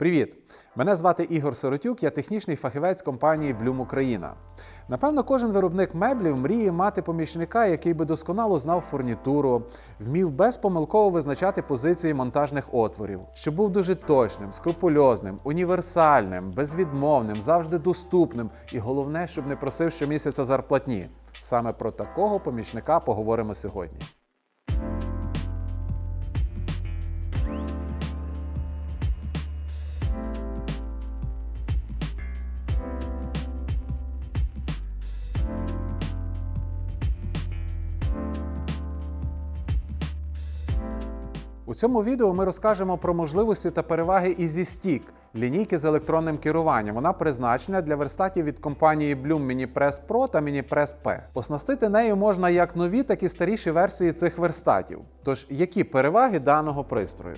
Привіт! Мене звати Ігор Сиротюк, я технічний фахівець компанії Bloom Україна. Напевно, кожен виробник меблів мріє мати помічника, який би досконало знав фурнітуру, вмів безпомилково визначати позиції монтажних отворів, щоб був дуже точним, скрупульозним, універсальним, безвідмовним, завжди доступним і головне, щоб не просив щомісяця зарплатні. Саме про такого помічника поговоримо сьогодні. У цьому відео ми розкажемо про можливості та переваги EasyStick – лінійки з електронним керуванням. Вона призначена для верстатів від компанії Bloom MiniPress Pro та MiniPress P. Оснастити нею можна як нові, так і старіші версії цих верстатів. Тож, які переваги даного пристрою?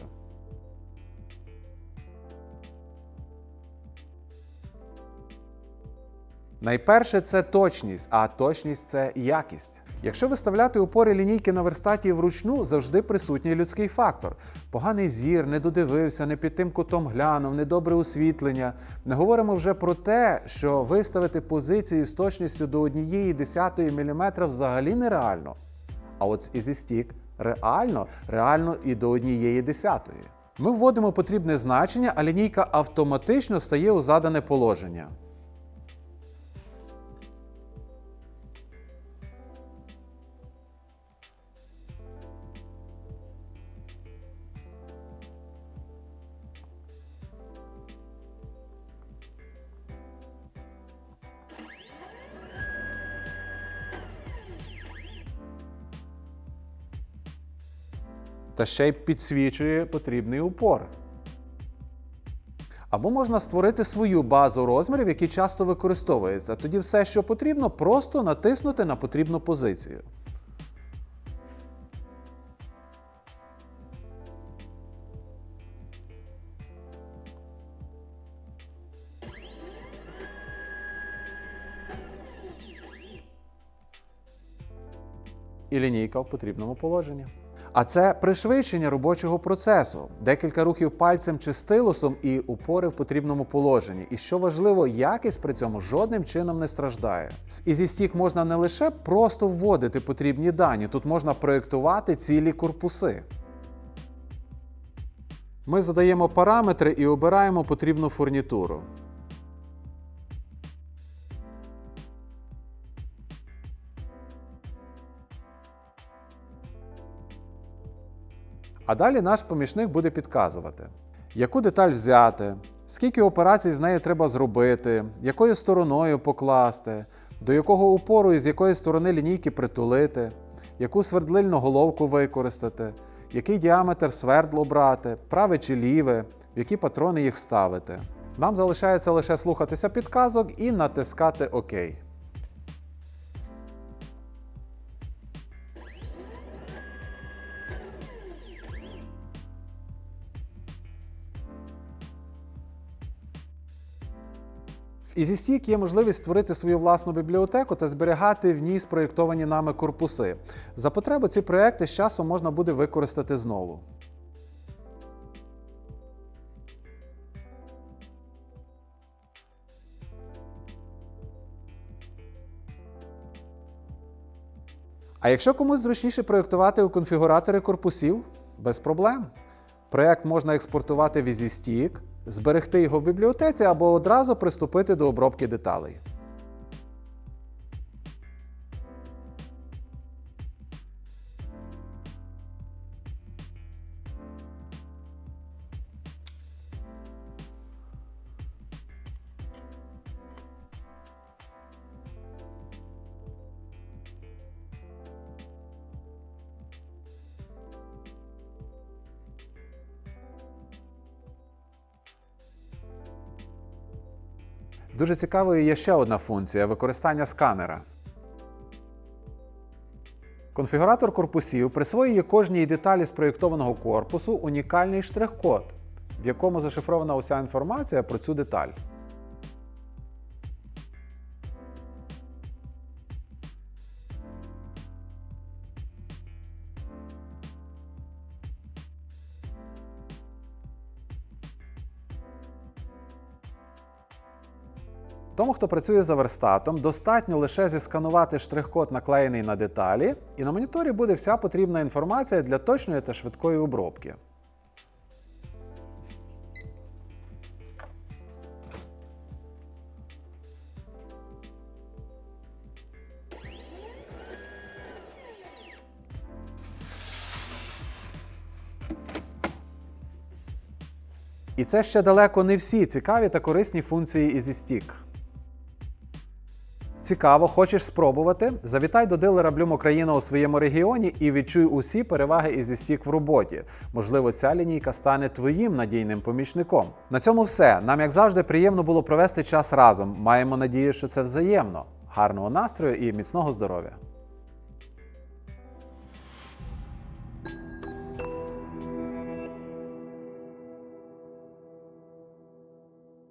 Найперше це точність, а точність це якість. Якщо виставляти упори лінійки на верстаті вручну, завжди присутній людський фактор. Поганий зір, не додивився, не під тим кутом глянув, недобре освітлення. Не говоримо вже про те, що виставити позиції з точністю до однієї десятої міліметра взагалі нереально. А от з EasyStick реально, реально і до однієї десятої. Ми вводимо потрібне значення, а лінійка автоматично стає у задане положення. Та ще й підсвічує потрібний упор. Або можна створити свою базу розмірів, які часто використовуються. Тоді все, що потрібно, просто натиснути на потрібну позицію. І лінійка в потрібному положенні. А це пришвидшення робочого процесу, декілька рухів пальцем чи стилусом і упори в потрібному положенні. І що важливо, якість при цьому жодним чином не страждає. З EasyStick можна не лише просто вводити потрібні дані, тут можна проєктувати цілі корпуси. Ми задаємо параметри і обираємо потрібну фурнітуру. А далі наш помічник буде підказувати, яку деталь взяти, скільки операцій з нею треба зробити, якою стороною покласти, до якого упору і з якої сторони лінійки притулити, яку свердлильну головку використати, який діаметр свердло брати, праве чи ліве, в які патрони їх вставити. Нам залишається лише слухатися підказок і натискати ОК. В EasyStick є можливість створити свою власну бібліотеку та зберігати в ній спроєктовані нами корпуси. За потреби ці проекти з часом можна буде використати знову. А якщо комусь зручніше проєктувати у конфігураторі корпусів, без проблем. Проєкт можна експортувати в EasyStick, зберегти його в бібліотеці або одразу приступити до обробки деталей. Дуже цікавою є ще одна функція використання сканера. Конфігуратор корпусів присвоює кожній деталі спроєктованого корпусу унікальний штрих-код, в якому зашифрована уся інформація про цю деталь. Тому, хто працює за верстатом, достатньо лише зісканувати штрих-код, наклеєний на деталі, і на моніторі буде вся потрібна інформація для точної та швидкої обробки. І це ще далеко не всі цікаві та корисні функції EasyStick. Цікаво, хочеш спробувати? Завітай до дилера Блюм Україна у своєму регіоні і відчуй усі переваги EasyStick в роботі. Можливо, ця лінійка стане твоїм надійним помічником. На цьому все. Нам, як завжди, приємно було провести час разом. Маємо надію, що це взаємно. Гарного настрою і міцного здоров'я!